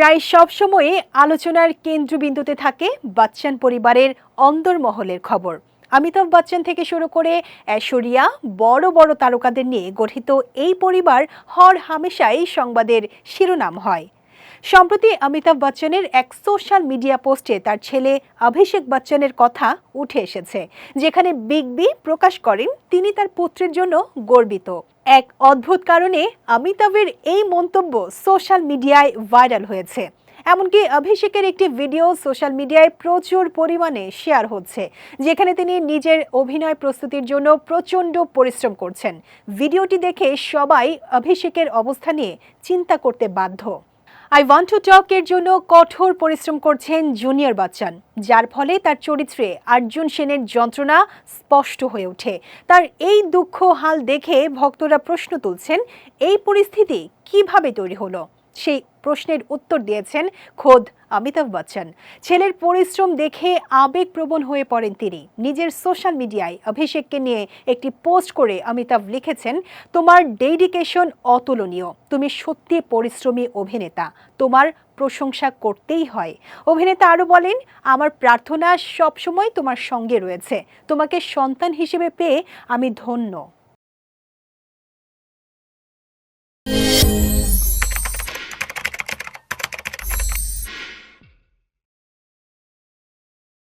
প্রায় সবসময়ই আলোচনার কেন্দ্রবিন্দুতে থাকে বাচ্চান পরিবারের অন্দরমহলের খবর। অমিতাভ বচ্চন থেকে শুরু করে ঐশ্বরিয়া, বড় বড় তারকাদের নিয়ে গঠিত এই পরিবার হর হামেশাই সংবাদের শিরোনাম হয়। সম্প্রতি অমিতাভ বচ্চনের এক সোশ্যাল মিডিয়া পোস্টে তার ছেলে অভিষেক বচ্চনের কথা উঠে এসেছে, যেখানে বিগ বি প্রকাশ করেন তিনি তার পুত্রের জন্য গর্বিত। এক অদ্ভুত কারণে অমিতাভের এই মন্তব্য সোশ্যাল মিডিয়ায় ভাইরাল হয়েছে। এমনকি অভিষেকের একটি ভিডিও সোশ্যাল মিডিয়ায় প্রচুর পরিমাণে শেয়ার হচ্ছে, যেখানে তিনি নিজের অভিনয় প্রস্তুতির জন্য প্রচণ্ড পরিশ্রম করছেন। ভিডিওটি দেখে সবাই অভিষেকের অবস্থা নিয়ে চিন্তা করতে বাধ্য। আই ওয়ান্ট টু টক এর জন্য কঠোর পরিশ্রম করছেন জুনিয়র বাচ্চান, যার ফলে তার চরিত্রে অর্জুন সেনের যন্ত্রণা স্পষ্ট হয়ে ওঠে। তার এই দুঃখ হাল দেখে ভক্তরা প্রশ্ন তুলছেন, এই পরিস্থিতি কীভাবে তৈরি হলো? সেই প্রশ্নের উত্তর দিয়েছেন খোদ অমিতাভ বচ্চন। ছেলের পরিশ্রম দেখে আবেগপ্রবণ হয়ে পড়েন তিনি। নিজের সোশ্যাল মিডিয়ায় অভিষেককে নিয়ে একটি পোস্ট করে অমিতাভ লিখেছেন, তোমার ডেডিকেশন অতুলনীয়। তুমি সত্যি পরিশ্রমী অভিনেতা। তোমার প্রশংসা করতেই হয়। অভিনেতা আরও বলেন, আমার প্রার্থনা সবসময় তোমার সঙ্গে রয়েছে। তোমাকে সন্তান হিসেবে পেয়ে আমি ধন্য।